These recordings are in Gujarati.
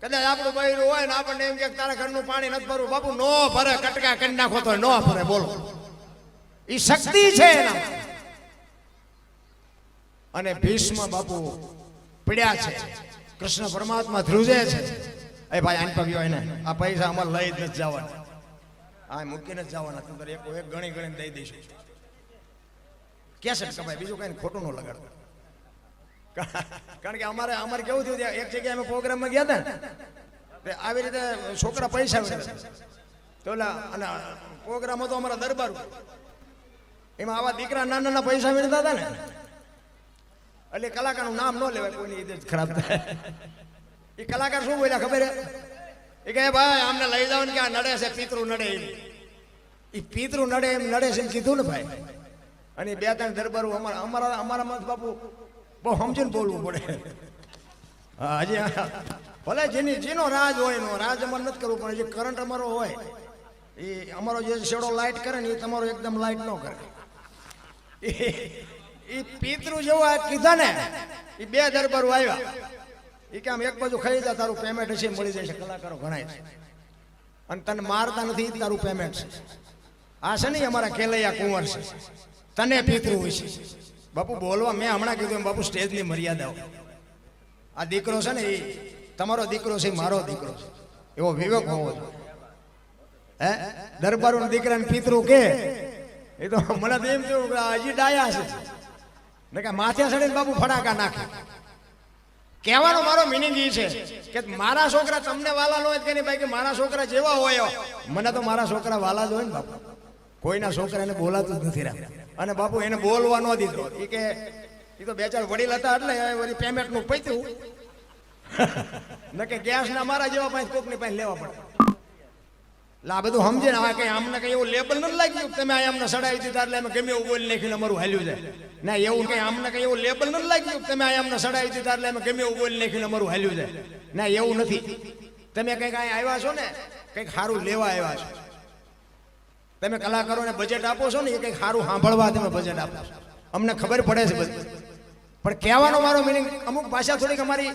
કદાચ આપણું બૈરું હોય ને આપણને એમ કે તારા ઘરનું પાણી નથી ભરવું. બાપુ, નો ભરે, કટકા કરી નાખો તો નો ભરે, બોલો. એ શક્તિ છે અને ભીષ્મ બાપુ પીડ્યા છે. કૃષ્ણ પરમાત્મા ધ્રુજે છે. એ ભાઈ, આન પગ્યો એને આ પૈસા અમારે લઈ જ નથી જવાના. આ મૂકીને જ જવાના. તું એક એક ગણી ગણીને દઈ દઈશું. કેસેટ ભાઈ બીજું કઈ ખોટું ન લગાડતો. કારણ કે અમારે અમારે કેવું થયું એક જગ્યાએ અમે પ્રોગ્રામમાં ગયા હતા ને. આવી રીતે છોકરા પૈસા તો અને પ્રોગ્રામ હતો અમારા દરબાર એમાં આવા દીકરા નાના નાના પૈસા મેળતા હતા ને. એટલે કલાકારનું નામ ન લેવાય, કોઈની રીતે ખરાબ થાય. એ કલાકાર શું બોલ્યા ખબર એ કહે, ભાઈ, આમને લઈ જાઓ ને કે આ નડે છે, પિતૃ નડે એમ. એ પિતૃ નડે એમ નડે છે એમ કીધું ને ભાઈ. અને બે ત્રણ દરબારો અમારા અમારા અમારા મત બાપુ બહુ સમજીને બોલવું પડે. હજી ભલે જેની, જેનો રાજ હોય એનો, રાજ અમારે નથી કરવું, પણ જે કરંટ અમારો હોય, એ અમારો જે શેડો લાઇટ કરે ને, એ તમારો એકદમ લાઇટ ન કરે. એ પિતૃ જેવું આ કીધા ને, એ બે દરબારો આવ્યા. એ કે આમ એક બાજુ ખાઈ જા, તારું પેમેન્ટ હશે, મળી જશે, કલાકારો ગણાય છે. અને તને મારતા નથી તારું પેમેન્ટ છે. આ છે નહીં અમારા કેલૈયા કુંવર છે. તને પિતૃ હોય છે. બાપુ, બોલવા મેં હમણાં કીધું એમ, બાપુ, સ્ટેજની મર્યાદાઓ આ દીકરો છે ને, એ તમારો દીકરો છે મારો દીકરો છે. એવો વિવેક હોવો જોઈએ. હે? દરબારો દીકરાને પિતરું કે? એ તો મને તો એમ થયું હજી ડાયા છે. ને કે માથે ચડીને બાપુ ફડાકા નાખે. કહેવાનો મારો મિનિંગ એ છે કે મારા છોકરા તમને વાલા ન હોય કે ભાઈ, કે મારા છોકરા જેવા હોય મને તો મારા છોકરા વાલા જ હોય ને બાપુ. કોઈના છોકરાને બોલાતું જ નથી રહ્યા. અને બાપુ એને બોલવા ન દીધો. એ કે એ તો બે ચાર વડીલ હતા એટલે વળી પેમેન્ટનું પૈતું. ન કે ગેસના મારા જેવા પાસે કોકની પાસે લેવા પડે. એટલે આ બધું સમજે હવે કઈ અમને કઈ એવું લેબલ નથી લાગ્યું તમે આ અમને સડાવી દીધા એટલે અમે ગમે એવું બોલી નાખીને અમારું હાલ્યું જાય. ના, એવું કઈ અમને કઈ એવું લેબલ નથી લાગ્યું તમે આ અમને સડાવી દીધા એટલે અમે ગમે એવું બોલી નાખીને અમારું હાલ્યું જાય. ના, એવું નથી. તમે કંઈક અહીંયા આવ્યા છો ને, કંઈક સારું લેવા આવ્યા છો. તમે કલાકારોને બજેટ આપો છો ને, એ કંઈક સારું સાંભળવા તમે બજેટ આપો છો. અમને ખબર પડે છે બધું. પણ કહેવાનો મારો મિનિંગ અમુક ભાષા થોડીક અમારી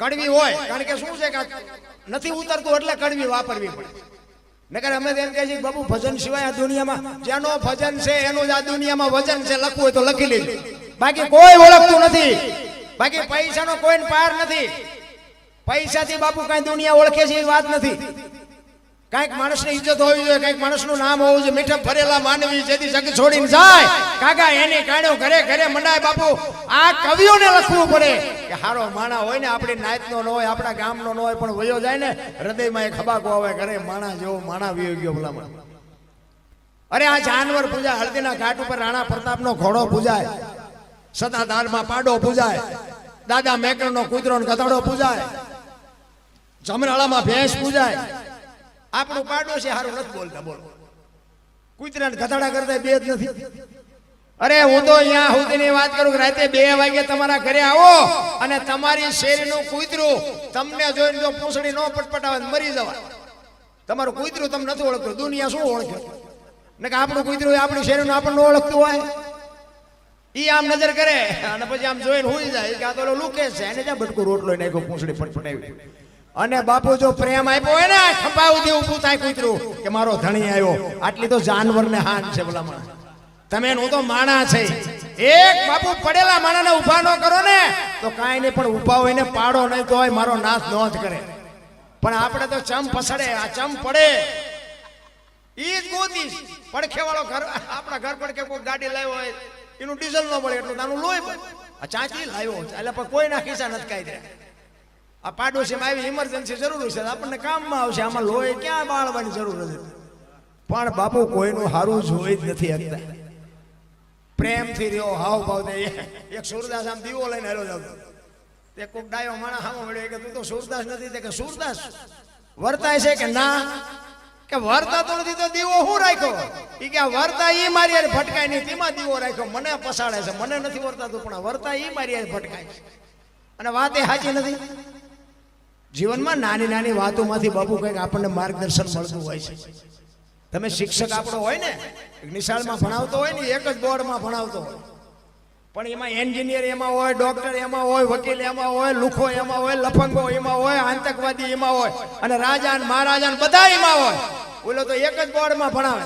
કડવી હોય, કારણ કે શું છે કે નથી ઉતરતું એટલે કડવી વાપરવી પડે. નકર અમે એમ કહે છે બાબુ, ભજન સિવાય આ દુનિયામાં જેનો ભજન છે, એનું જ આ દુનિયામાં વજન છે, લખવું હોય તો લખી લેજો. બાકી કોઈ ઓળખતું નથી. બાકી પૈસાનો કોઈને પાર નથી. પૈસાથી બાપુ કાંઈ દુનિયા ઓળખે છે એ વાત નથી. કાંઈક માણસની ઇજ્જત હોવી જોઈએ, કાંઈક માણસનું નામ હોવું જોઈએ. મીઠા ફરેલા માનવી જેથી જગ છોડીને જાય. કાકા, એની કાણ્યો ઘરે ઘરે મંડાય, બાપુ. આ કવિઓને લખવું પડે. કે હારો માણા હોય ને, આપણી નાતનો ન હોય, આપણા ગામનો ન હોય, પણ વયો જાય ને, હૃદયમાં એક ખબાકો આવે, ઘરે માણા જેવો માણા વિયો ગયો ભલામણ. અરે, આ જાનવર પૂજા હળદીના ઘાટ ઉપર રાણા પ્રતાપનો ઘોડો પૂજાય. સદાધારમાં પાડો પૂજાય. દાદા મેકરનો કૂતરો ગધડો પૂજાય. જમરાળામાં ભેંસ પૂજાય. આપણું પાડોશી હારું નથી બોલતા, બોલો. કૂતરાને ગધાડા કરતા બે જ નથી. અરે, હું તો અહીંયા સુધીની વાત કરું રાતે બે વાગે તમારા ઘરે આવો અને તમારી શેરીનું કૂતરું તમને જોઈને જો પૂંછડી ન પટપટાવે મરી જવા. તમારું કૂતરું તમને નથી ઓળખતું, દુનિયા શું ઓળખે? ને કે આપણું કૂતરું આપણી શેરીનું આપણને ઓળખતું હોય? ઈ આમ નજર કરે, અને પછી આમ જોઈને હુઈ જાય. કે આ તો લુકે છે, એને ત્યાં બટકું રોટલો નાખ્યો, પૂંછડી પટપટાવી. અને બાપુ જો પ્રેમ આપ્યો હોય ને ખંભા સુધી ઊભું થાય કૂતરું, કે મારો ધણી આવ્યો. આટલી તો જાનવરને હાન છે ભલામણ. તમે હું તો માણા છે. એક બાપુ પડેલા માણાને ઊભા ન કરો ને, તો કાંઈ નહીં, પણ ઊભા હોય ને પાડો નહીં તો હોય, મારો નાશ ન જ કરે. પણ આપણે તો ચમ પસડે આ ચમ પડે. ઈ જ ગોતી. પડખે વાળો ઘર, આપણા ઘર પડખે કોઈ ગાડી લાવ્યો હોય, એનું ડીઝલ ન મળે, એટલું તાનું લોહી આ ચાંચી લાવ્યો એટલે પણ કોઈના ખિસ્સા નથી કાઈ દે આ પાડોશીમાં આવી ઇમરજન્સી જરૂર છે, આપણને કામમાં આવશે, આમાં લોહી ક્યાં બાળવાની જરૂર નથી. પણ બાપુ, કોઈનું હારું જોઈ જ નથી હકતા પ્રેમથી રહ્યો હાવ ભાવ એક સુરદાસ આમ દીવો લઈને હેલો જાવ. તે કોક ડાયો માણસ સામે મળ્યો કે, તું તો સુરદાસ નથી. તે કે, સુરદાસ, વર્તાય છે કે ના? કે વર્તાતો નથી, તો દીવો હું રાખ્યો? એ કે વર્તા એ મારી યાર ભટકાય નહીં, તેમાં દીવો રાખ્યો. મને પસાડે છે, મને નથી વર્તાતું, પણ વર્તા એ મારી હારે ભટકાય છે. અને વાત એ સાચી નથી. જીવનમાં નાની નાની વાતોમાંથી બાપુ કંઈક આપણને માર્ગદર્શન મળતું હોય છે. તમે શિક્ષક આપણો હોય ને નિશાળમાં ભણાવતો હોય ને, એક જ બોર્ડમાં ભણાવતો હોય. પણ એમાં એન્જિનિયર એમાં હોય, ડોક્ટર એમાં હોય, વકીલ એમાં હોય, લુખો એમાં હોય, લફંગો એમાં હોય, આતંકવાદી એમાં હોય, અને રાજા ને મહારાજા બધા એમાં હોય. ઓલો તો એક જ બોર્ડમાં ભણાવે.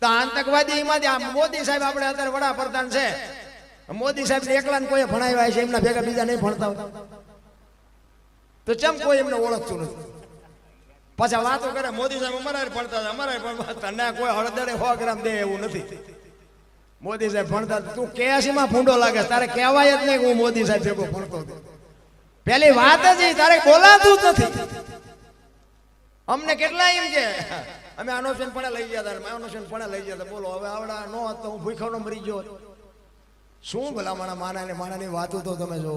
તો આતંકવાદી એમાંથી આ મોદી સાહેબ આપણે અત્યારે વડાપ્રધાન છે. મોદી સાહેબ એકલા કોઈ ભણાવ્યા છે, એમના ભેગા બીજા નહીં ભણતા તો ચમ કોઈ એમને ઓળખતું નથી? પાછા વાતો કરે, મોદી સાહેબ અમારા ભણતા હતા અમારા પણ તને કોઈ હળદરે સો ગ્રામ દે એવું નથી. મોદી સાહેબ ભણતા. તું કેસીમાં ફૂંડો લાગે, તારે કહેવાય જ નહીં હું મોદી સાહેબ ભેગો ભણતો હતો. પેલી વાત જ તારે બોલાતું જ નથી. અમને કેટલા એમ કે, અમે આનોશન પણ લઈ ગયા હતા આનોશન પણ લઈ ગયા હતા બોલો, હવે આવડા નો હતો, હું ભૂખ્યાનો મરી ગયો. શું ભલા મારા માના ને માણાની વાતો તો તમે જો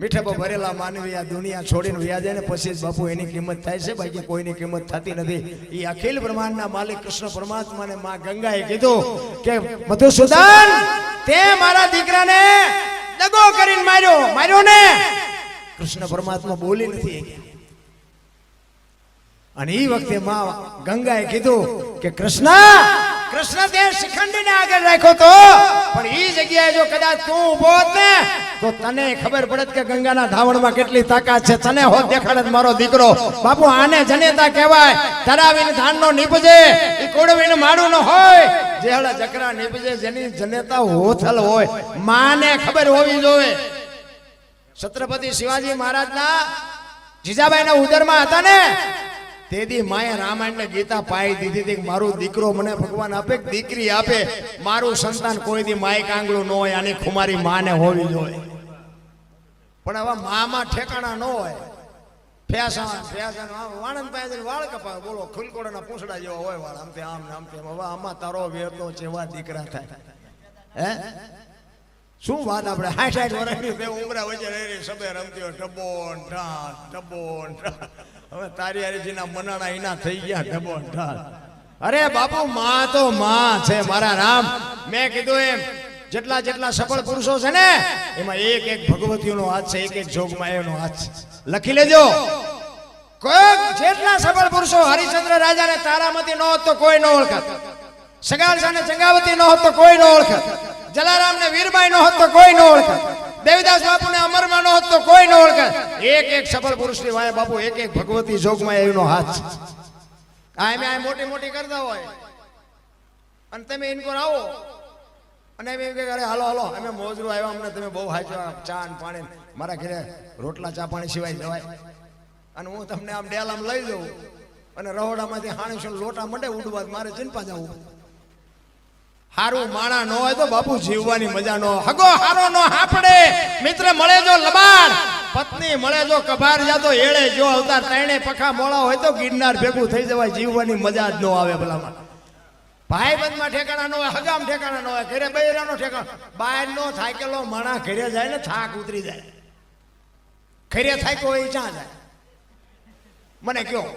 મીઠાપો ભરેલા માનવી આ દુનિયા છોડીને વ્યા ને પછી બાપુ એની કિંમત થાય છે, બાકી કોઈની કિંમત થતી નથી. એ અખિલ બ્રહ્માંડના માલિક કૃષ્ણ પરમાત્માને માં ગંગાએ કીધું કે, મધુસૂદન, તે મારા દીકરાને દગો કરીને માર્યો માર્યો ને. કૃષ્ણ પરમાત્મા બોલી નથી અને એ વખતે માં ગંગાએ કીધું કે, કૃષ્ણ કૃષ્ણ તે શિખંડીને આગળ રાખ્યો તો, પણ એ જગ્યાએ જો કદાચ તું ઊભો ને, તો તને ખબર પડત કે ગંગાના ધાવણમાં કેટલી તાકાત છે. તને હોત દેખાડત મારો દીકરો. બાપુ, આને જનેતા કહેવાય. ધરાવીને ધાનનો નીપજે એ કોડવીને માડું ન હોય. જે હળા જકરા નીપજે, જેની જનેતા હોથલ હોય. માને ખબર હોવી જોઈએ. છત્રપતિ શિવાજી મહારાજના જીજાબાઈના ઉદરમાં હતા ને તેથી માએ રામાયણ ને ગીતા પાઈ દીધી હતી મારું દીકરો મને ભગવાન આપે, દીકરી આપે. મારું સંતાન કોઈ દી માય કાંગલું ન હોય, આની ખુમારી માને હોવી જોઈએ. પણ હવે મામાં ઠેકાણા ન હોય. ફેસા ફેસા વાણંદ પાસે વાળ કપાવે. બોલો, ખુલકોડાના પૂંછડા જેવા હોય વાળ. આમ આમ આમ તેમ. હવે આમાં તારો વેતો જેવા દીકરા થાય. હે? શું વાત આપણે? હાઠ હાઠ વર્ષની બે ઉમરા વચ્ચે રહી સબે રમતી હોય ટબો ને ઢાલ ટબો ને ઢાલ. હવે તારી હારીજીના મનાણા એના થઈ ગયા ઢાલ. અરે બાપુ, માં તો માં છે, મારા રામ. મેં કીધું એમ, જેટલા જેટલા સફળ પુરુષો છે ને, એમાં એક એક ભગવતીઓનો હાથ છે, એક એક જોગમાયાનો હાથ છે. લખી લેજો. કોઈક જેટલા સફળ પુરુષો હરિચંદ્ર રાજાને તારામતી ન હતો કોઈ ન ઓળખત. સગાળસાને ચંગાવતી ન હતો કોઈ ન ઓળખત. જલારામને વીરબાઈ ન હતો કોઈ ન ઓળખત. દેવીદાસ બાપુને અમરમાં ન હોત તો કોઈ ન ઓળખે. એક એક સફળ પુરુષની વાય બાપુ એક એક ભગવતી જોગમાં એનો હાથ છે. આ એમ આ મોટી મોટી કરતા હોય. અને તમે ઇનકોર આવો. અને એમ કે અરે, હાલો હાલો, અમે મોજરું આવ્યા, અમને તમે બહુ હાચવા, ચા ને પાણી મારા ઘરે રોટલા, ચા, પાણી સિવાય જવાય. અને હું તમને આમ ડેલામ લઈ જઉં. અને રહોડામાંથી હાણીશું લોટા મંડે ઉડવા મારે ચિંપા જવું હારું માણા ન હોય તો બાપુ જીવવાની મજા નો હગો હારો ન હાપડે મિત્ર મળે જો લબાડ. પત્ની મળે જો કભાર જા તો એળે જો અવતાર ત્રણે પખા મોળા હોય તો ગિરનાર ભેગું થઈ જવાય. જીવવાની મજા જ ન આવે ભલામાં ભાઈ બંધમાં ઠેકાણા ન હોય, હગામ ઠેકાણા ન હોય, ઘરે બૈરાનો ઠેકાણો. બહાર નો થાકેલો માણા ઘરે જાય ને થાક ઉતરી જાય. ઘરે થાક્યો હોય ચા જાય? મને કયો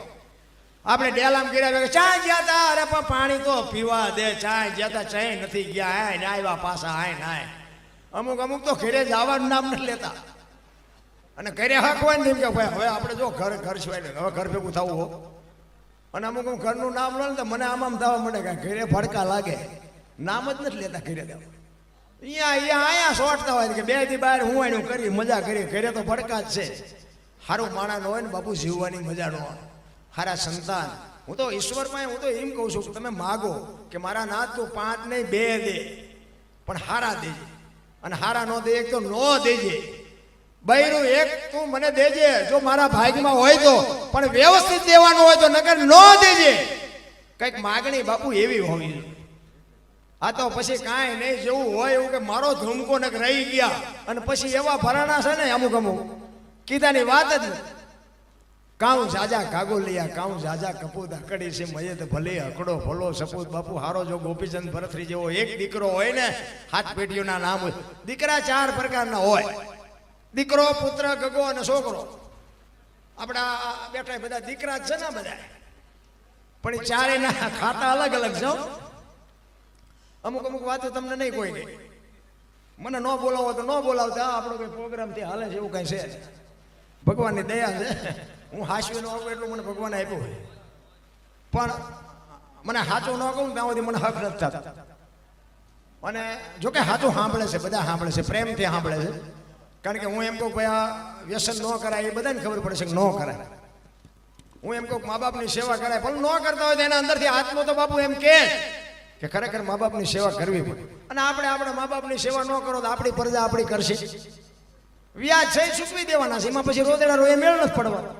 આપણે ડેલામ કર્યા ભેગા ચા ગયા તા, અરે પણ પાણી તો પીવા દે ચા ગયા તા, ચાય નથી ગયા હાય ને આવ્યા પાછા હાય નાય અમુક અમુક તો ઘરે જવાનું નામ નથી લેતા. અને ઘરે હક નહીં કે, ભાઈ, હવે આપણે જો ઘર ઘર સિવાય ને હવે ઘર ભેગું થવું હો. અને અમુક અમુક ઘરનું નામ લો ને તો મને આમ આમ થવા મળે કે ઘરે ભડકા લાગે. નામ જ નથી લેતા ઘરે દેવા અહીંયા અહીંયા અહીંયા સોટતા હોય કે બેથી બહાર હું એનું કરી, મજા કરી, ઘરે તો ભડકા જ છે. સારું માણા ન હોય ને બાપુ જીવવાની મજા ન હોય. હારા સંતાન. હું તો ઈશ્વરમાં હું તો એમ કહું છું કે તમે માગો કે મારા નાથ તું પાંચ નહીં, બે દે, પણ હારા દેજે. અને હારા ન દે, એક તો નો દેજે. બૈરું એક તું મને દેજે, જો મારા ભાગમાં હોય તો, પણ વ્યવસ્થિત દેવાનું હોય તો નગર ન દેજે. કંઈક માગણી બાપુ એવી હોવી આ તો પછી કાંઈ નહીં, જેવું હોય એવું કે મારો ધૂમકો નક રહી ગયા. અને પછી એવા ભરાણા છે ને અમુક અમુક. કીધાની વાત જ કાઉ જાજા કાગોલિયા, કાઉ જાજા કપૂત અકડી છે, મયત ભલે અકડો ભલો સપૂત બાપુ હારો જો ગોપીચંદ ભરતરી જેવો એક દીકરો હોય ને, હાથ પેટીઓના નામ હોય. દીકરા ચાર પ્રકારના હોય. દીકરો, પુત્ર, ગગો અને છોકરો. આપણા બેઠા બધા દીકરા છે ને બધા. પણ એ ચારેયના ખાતા અલગ અલગ છે અમુક અમુક વાતો તમને નહીં કોઈ નહીં મને ન બોલાવો તો ન બોલાવતા. આપણો કોઈ પ્રોગ્રામથી હાલે છે એવું કઈ છે. ભગવાનની દયા છે. હું હાસ્યું ન આવું એટલું મને ભગવાન આપ્યું હોય પણ મને સાચું ન કહું, ત્યાં સુધી મને હક નથી થતા. અને જો કે સાચું સાંભળે છે, બધા સાંભળે છે, પ્રેમથી સાંભળે છે. કારણ કે હું એમ કહું ભાઈ, આ વ્યસન ન કરાય, એ બધાને ખબર પડે છે કે ન કરાય. હું એમ કહું મા બાપની સેવા કરાય, પણ ન કરતા હોય તો એના અંદરથી આત્મો તો બાપુ એમ કે કે ખરેખર મા બાપની સેવા કરવી પડે. અને આપણે આપણે મા બાપની સેવા ન કરો તો આપણી પ્રજા આપણી કરશે. વ્યાજ છે ચૂકવી દેવાના છે, એમાં પછી રોદેડા રોએ મેળ નથી પડવાનો.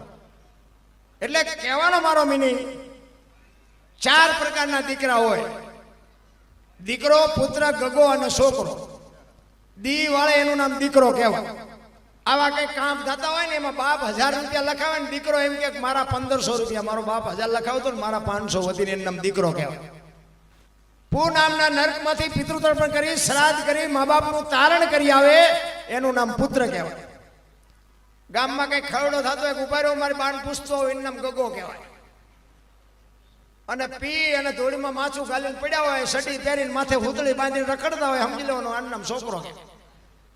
એટલે કહેવાનો મારો મિનિંગ ચાર પ્રકારના દીકરા હોય. દીકરો, પુત્ર, ગગો અને છોકરો. દી વાળે એનું નામ દીકરો કહેવાય. આવા કઈ કામ થતા હોય ને એમાં બાપ હજાર રૂપિયા લખાવે ને દીકરો એમ કે મારા પંદરસો રૂપિયા, મારો બાપ હજાર લખાવતો ને મારા પાંચસો વધીને એનું નામ દીકરો કહેવાય. પૂ નામના નર્કમાંથી પિતૃતર્પણ કરી, શ્રાદ્ધ કરી, મા બાપનું તારણ કરી આવે, એનું નામ પુત્ર કહેવાય. ગામમાં કઈ ખરડો થતો હોય રહ્યો મારી બાણ પૂછતો હોય, એનું નામ ગગો કહેવાય. અને પી અને ધોળીમાં માછું ગાલીને પડ્યા હોય સટી પહેરીને માથે હુતળી બાંધીને રખડતા હોય, સમજી લેવાનો આનું નામ છોકરો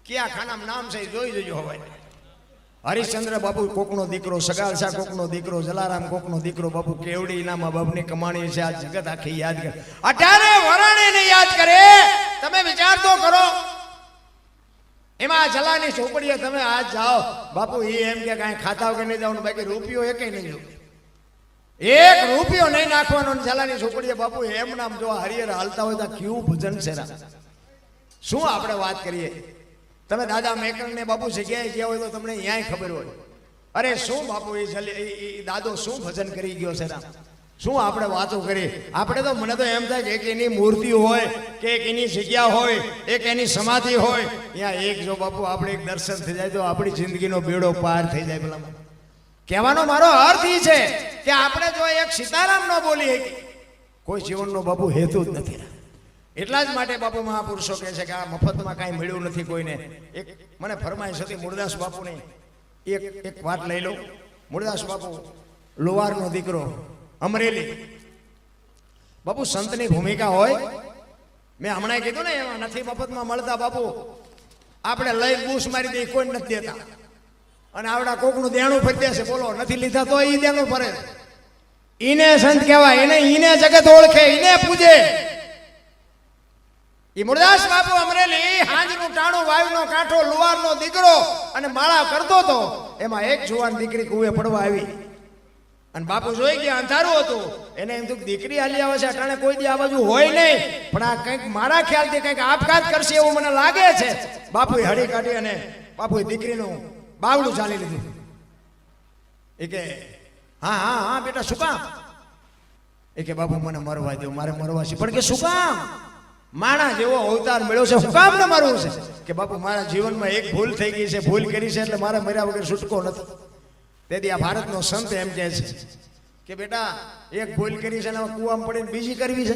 ક્યાં ખાનામ નામ છે જોઈ જોજો હવે. હરિશ્ચંદ્ર બાપુ કોકનો દીકરો, સગાલ શાહ કોકનો દીકરો, જલારામ કોકનો દીકરો, બાપુ કેવડી ના બાબની કમાણી છે, આ જગત આખી યાદ કરે. અઢારે વરાણીને યાદ કરે. તમે વિચાર તો કરો. એમાં આ જલાની ચોપડીએ તમે આજ જાઓ. બાપુ એ એમ કે કાંઈ ખાતા વગર નહીં જવાનું, બાકી રૂપિયો એકે નહીં જો એક રૂપિયો નહીં નાખવાનો જલાની ચોપડીએ બાપુ, એમ નામ જો હરિયર હાલતા હોય તો કેવું ભજન છે. શું આપણે વાત કરીએ? તમે દાદા મેકણને બાપુ જગ્યાએ ગયા હોય તો તમને અહીંયા ખબર હોય. અરે શું બાપુ એ દાદો શું ભજન કરી ગયો છે રામ શું આપણે વાતો કરી? આપણે તો, મને તો એમ થાય એક એની મૂર્તિ હોય, કે એક એની જગ્યા હોય, એક એની સમાધિ હોય. ત્યાં એક જો બાપુ, આપણે એક દર્શન થઈ જાય તો આપણી જિંદગીનો બેડો પાર થઈ જાય પેલા કહેવાનો મારો અર્થ એ છે કે આપણે જો એક સીતારામ ન બોલીએ કોઈ જીવનનો બાપુ હેતુ જ નથી એટલા જ માટે બાપુ મહાપુરુષો કહે છે કે આ મફતમાં કાંઈ મળ્યું નથી કોઈને. એક મને ફરમાઈશ હતી, મુરદાસ બાપુની. એક એક વાત લઈ લો મુરદાસ બાપુ, લોહારનો દીકરો અમરેલી. બાપુ, સંતની ભૂમિકા હોય? મેં હમણાં કીધું ને, એમાં નથી મફતમાં મળતા બાપુ. આપણે લઈ બૂસ મારી દઈએ, કોઈ નથી દેતા. અને આવડા કોકનું દેણું ફરી દેશે બોલો, નથી લીધા તો એ દેણું ફરે. ઈને સંત કહેવાય, એને ઈને જગત ઓળખે, ઈને પૂજે. ઈ મુરદાસ બાપુ અમરેલી, હાંજનું ટાણું, વાયુનો કાંઠો લુવારનો દીકરો અને માળા કરતો તો એમાં એક જુવાન દીકરી કુએ પડવા આવી. અને બાપુ જોઈ ગયા, અંધારું હતું. એને એમ થયું દીકરી હાલી આવે છે અટાણે કોઈ દી આ બાજુ હોય નહીં. પણ આ કંઈક મારા ખ્યાલથી કંઈક આપઘાત કરશે એવું મને લાગે છે. બાપુએ હળી કાઢી અને બાપુએ દીકરીનું બાવડું ચાલી લીધું. એ કે, હા હા હા, બેટા, શું કામ? એ કે, બાપુ, મને મરવા દો મારે મરવા છે. પણ કે, શું કામ? માણા જેવો અવતાર મળ્યો છે, શું કામ ને મરવું છે? કે, બાપુ, મારા જીવનમાં એક ભૂલ થઈ ગઈ છે, ભૂલ કરી છે, એટલે મારે મર્યા વગર છૂટકો નથી. તેથી આ ભારતનો સંત એમ કહે છે કે બેટા, એક ભૂલ કરી છે ને હવે કૂવામાં પડીને બીજી કરવી છે.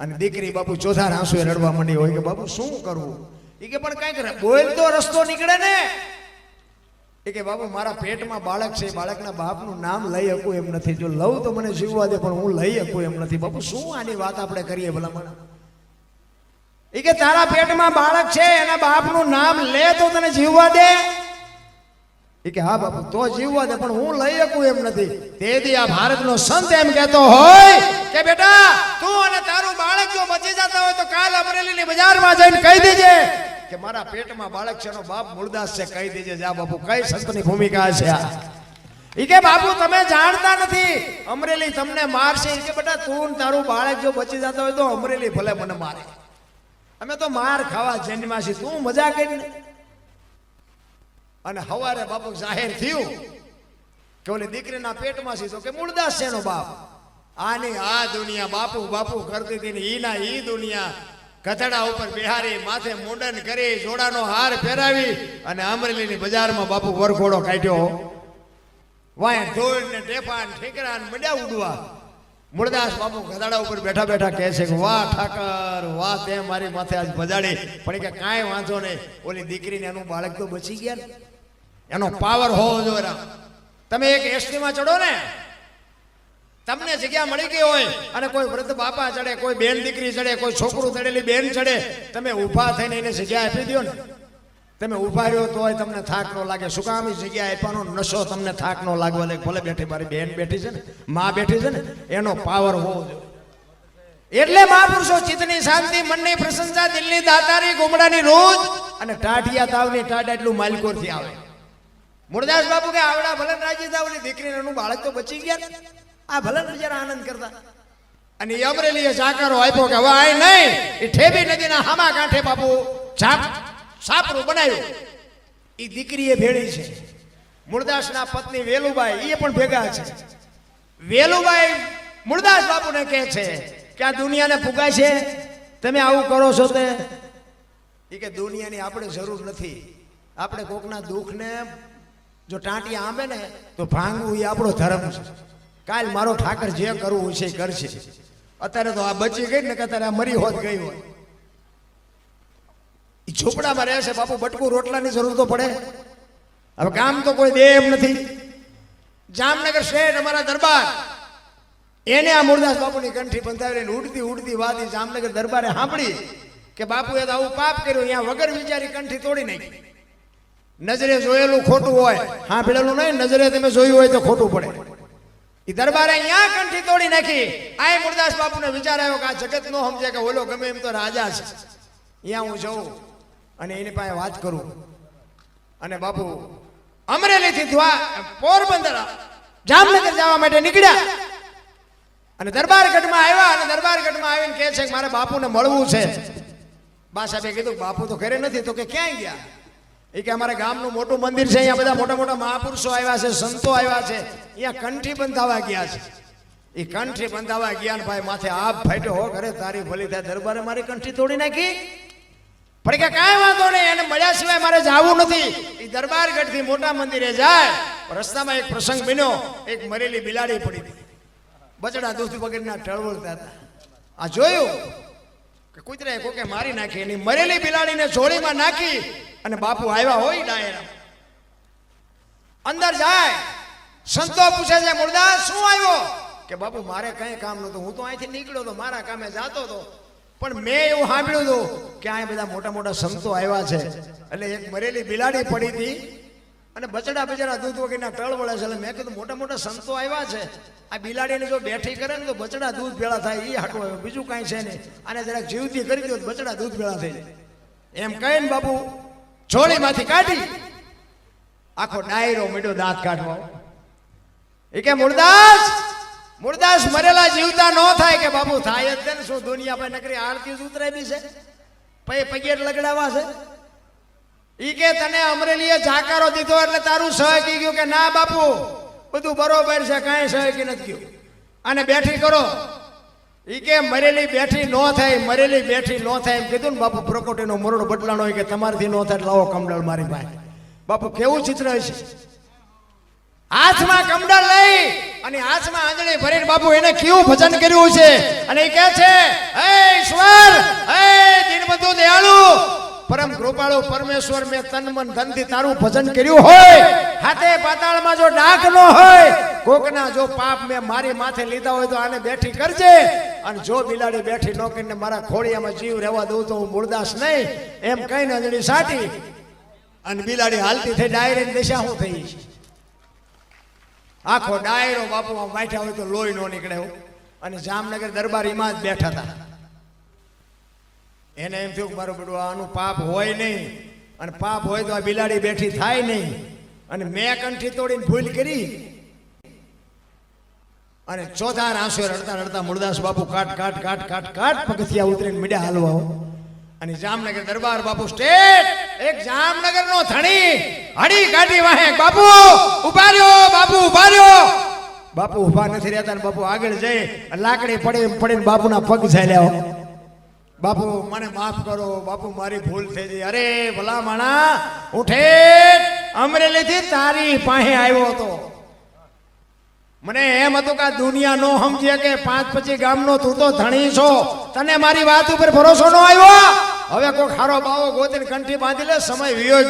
અને દીકરી બાપુ ચોથા આંસુએ રડવા માંડી હોય કે બાપુ શું કરવું? એ કે પણ કંઈક બોલ તો રસ્તો નીકળે ને. એ કે બાપુ મારા પેટમાં બાળક છે બાળકના બાપનું નામ લઈ શકું એમ નથી. જો લઉં તો મને જીવવા દે, પણ હું લઈ શકું એમ નથી. બાપુ શું આની વાત આપણે કરીએ ભલામણ? એ કે તારા પેટમાં બાળક છે, એના બાપનું નામ લે તો તને જીવવા દે. એ કે, હા બાપુ, તો જીવવા દે, પણ હું લઈ શકું એમ નથી. તેથી આ ભારતનો સંત એમ કહેતો હોય કે, બેટા, તું અને તારું બાળક જો બચી જતા હોય તો કાલ અમરેલીની બજારમાં જઈને કહી દેજે. કે, મારા પેટમાં બાળક છે નો બાપ મૂળદાસ છે, કહી દેજે જા બાપુ, કઈ સંતની ભૂમિકા છે આ? ઈ કે, બાપુ, તમે જાણતા નથી, અમરેલી તમને મારશે. ઈ કે, બેટા, તું તારું બાળક જો બચી જતા હોય તો અમરેલી ભલે મને મારે. અમે તો માર ખાવા જન્મ્યા તું મજા કરીને અને હવારે બાપુ જાહેર થયું કે ઓલી દીકરીના પેટમાં તો કે મૂળદાસ છે એનો બાપ. આની આ દુનિયા બાપુ બાપુ કરતી હતી ને ઈના ઈ દુનિયા. કથડા ઉપર બિહારી, માથે મુંડન કરી, જોડાનો હાર પહેરાવી અને અમરેલીની બજારમાં બાપુ વરઘોડો કાઢ્યો. વાય ધૂળ ને ટેપા ને ને મંડ્યા ઉડવા. મૂળદાસ બાપુ ગધાડા ઉપર બેઠા બેઠા કહે છે વાહ ઠાકર, વાહ તે મારી માથે આજ બજાડી પણ કે કાંઈ વાંધો નહીં. ઓલી દીકરીને એનું બાળક તો બચી ગયા ને. એનો પાવર હોવો જોઈએ. તમે એક એસટીમાં ચડો ને, તમને જગ્યા મળી ગઈ હોય અને કોઈ વૃદ્ધ બાપા ચડે, કોઈ બેન દીકરી ચડે, કોઈ છોકરું ચડેલી બેન ચડે, તમે ઊભા થઈને એને જગ્યા આપી દો ને. તમે ઊભા રહ્યો તોય તમને થાક ન લાગે. શું કામ જગ્યા આપવાનો નશો તમને થાક ન લાગવા લાગે ભલે બેઠી મારી બેન બેઠી છે ને, માં બેઠી છે ને, એનો પાવર હોવો જોઈએ. એટલે મહાપુરુષો ચિત્તની શાંતિ, મનની પ્રશંસા, દિલની દાતારી, ગુમડાની રોજ અને ટાઢિયા તાવની ટાઢ એટલું માલકોરથી આવે. મુરદાસ બાપુ કે આવડા ભલન રાજી તાવની દીકરીને એનું બાળક તો બચી ગયા. આ ભલન બિચારા આનંદ કરતા. અને એ અમરેલીએ સાકારો આપ્યો કે હવે આય નહીં. એ ઠેબી નદીના હામા કાંઠે બાપુ છાપ સાપરું બનાવ્યું. એ દીકરીએ ભેળી છે. મુરદાસના પત્ની વેલુબાઈ એ પણ ભેગા છે. વેલુબાઈ મુરદાસ બાપુને કહે છે કે આ દુનિયાને ફુગાય છે તમે આવું કરો છો તે? એ કે દુનિયાની આપણે જરૂર નથી. આપણે કોકના દુઃખને જો ટાંટી આંબે ને, તો ભાંગવું એ આપણો ધર્મ છે. કાલ મારો ઠાકર જે કરવું છે એ કરશે. અત્યારે તો આ બચી ગઈ ને કે અત્યારે આ મરી હોત ગઈ હોય. એ ઝૂંપડામાં રહે છે, બાપુ, બટકું રોટલાની જરૂર તો પડે. હવે કામ તો કોઈ દે એમ નથી. જામનગર શહેર અમારા દરબાર. એને આ મુરદાસ બાપુની કંઠી બંધાવીને ઉડતી ઉડતી વાદી જામનગર દરબારે સાંભળી કે બાપુએ તો આવું પાપ કર્યું અહીંયા વગર વિચારી કંઠી તોડી નાખી. નજરે જોયેલું ખોટું હોય, સાંભળેલું નહીં, નજરે તમે જોયું હોય તો ખોટું પડે. એ દરબારે અહીંયા કંઠી તોડી નાખી. આ મુરદાસ બાપુને વિચાર આવ્યો કે આ જગત નો સમજે કે ઓલો ગમે એમ તો રાજા છે. અહીંયા હું જઉં અને એની પાસે વાત કરું. અને બાપુ, અમરેલીથી ધ્વા, પોરબંદર, જામનગર જવા માટે નીકળ્યા. અને દરબારગઢમાં આવ્યા અને દરબારગઢમાં આવીને કહે છે કે મારે બાપુને મળવું છે. બા સાહેબે કીધું, બાપુ તો ઘરે નથી તો કે ક્યાંય ગયા? એ કે અમારા ગામનું મોટું મંદિર છે, અહીંયા બધા મોટા મોટા મહાપુરુષો આવ્યા છે, સંતો આવ્યા છે, અહીંયા કંઠી બંધાવા ગયા છે. એ કંઠી બંધાવા ગયા ને ભાઈ માથે આપ ફાટ્યો, હો ઘરે તારી ભલી થાય, દરબારે મારી કંઠી તોડી નાખી? પણ કે કાંઈ વાંધો નહીં, એને મળ્યા સિવાય મારે જવું નથી. એ દરબારગઢથી મોટા મંદિરે જાય રસ્તામાં એક પ્રસંગ બન્યો, એક મરેલી બિલાડી પડી. હતી બચડા દૂધ વગરના ટળવળતા હતા. આ જોયું? કે કૂતરાએ કોકે મારી નાખી, એની મરેલી બિલાડીને જોડીમાં નાખી અને બાપુ આવ્યા હોય ડાયરા અંદર જાય, સંતો પૂછે છે, મુરદાસ, શું આવ્યો? કે બાપુ, મારે કઈ કામ નહોતું. હું તો અહીંથી નીકળ્યો તો, મારા કામે જાતો હતો. પણ મેં એવું સાંભળ્યું હતું કે આ બધા મોટા મોટા સંતો આવ્યા છે. એટલે એક મરેલી બિલાડી પડી હતી. અને બચડા બચડા દૂધ વગેરેના ટળ વળે છે. એટલે મેં કીધું, મોટા મોટા સંતો આવ્યા છે. આ બિલાડીને જો બેઠી કરે ને તો બચડા દૂધ ભેળા થાય એ હાટું આવ્યું બીજું કાંઈ છે નહીં. અને જરાક જીવતી કરી દો બચડા દૂધ ભેળા થઈ એમ કહીને બાપુ, છોડીમાંથી કાઢી. આખો ડાયરો મીઠો દાંત કાઢવા. એ કે, મુરદાસ મુરદાસ મરેલા જીવતા ન થાય કે બાપુ, થાય જ છે ને શું? દુનિયા પર નકરી આરતી જ ઉતરાવી છે? પછી પગેર લગડાવા છે? ઈ કે તને અમરેલીએ જાકારો દીધો એટલે તારું સહકી ગયું કે ના બાપુ, બધું બરોબર છે, કાંઈ સહકી નથી ગયું. અને બેઠી કરો. ઈ કે મરેલી બેઠી ન થાય, મરેલી બેઠી ન થાય એમ કીધું ને બાપુ પ્રકોટીનો મરોડો બદલાણો કે તમારથી ન થાય લાવો કમડળ મારી ભાઈ બાપુ, કેવું ચિત્ર હશે? હાથમાં કમડળ લઈ અને હાથમાં આંગળી ભરીને બાપુ એને કેવું ભજન કર્યું છે? અને એ કહે છે, હે ઈશ્વર, હે દીનબંધુ દયાળુ પરમ કૃપાળુ પરમેશ્વર, મેં તન મન ધનથી તારું ભજન કર્યું હોય. હાથે પાતાળમાં જો ડાક ન હોય, કોકના જો પાપ મેં મારી માથે લીધા હોય તો આને બેઠી કરજે. અને જો બિલાડી બેઠી ન કરીને મારા ખોડિયામાં જીવ રહેવા દઉં તો હું મૂળદાસ નહીં. એમ કહીને અંજણી સાટી. અને બિલાડી હાલતી થઈ ડાયરેક્ટ દિશા હું થઈ આખો ડાયરો બાપુ બેઠા હોય તો લોહી નો નીકળે અને જામનગર દરબારીમાં જ બેઠા હતા. એને એમ થયું મારું બધું આનું પાપ હોય નહીં અને પાપ હોય તો આ બિલાડી બેઠી થાય નહીં અને મેં કંઠી તોડીને ભૂલ કરી અને ચોથા આંસુ રડતા રડતા મુરદાસ બાપુ કાટ કાટ કાટ કાટ કાટ પગથિયા ઉતરીને મીડા હાલવા. અને જામનગર દરબાર બાપુ સ્ટેટ એક જામનગર નો ધણી હડી કાઢી વાહે, બાપુ ઊભા રહ્યો બાપુ ઊભા રહ્યો બાપુ ઊભા નથી રહેતા બાપુ આગળ જઈ, લાકડી પડી પડીને બાપુના પગ ઝાલ્યા. બાપુ, મને માફ કરો, બાપુ, મારી ભૂલ થઈ ગઈ. અરે ભલા માણા ઉઠે અમરેલીથી તારી પાસે આવ્યો હતો. મને એમ હતું કે દુનિયા નો સમજે કે પાંચ પછી ગામનો તું તો ધણી છો. તને મારી વાત ઉપર ભરોસો નો આવ્યો? હવે કોઈ ખારો બાવો ગોતીને કંઠી બાંધી લે, સમય વિયો.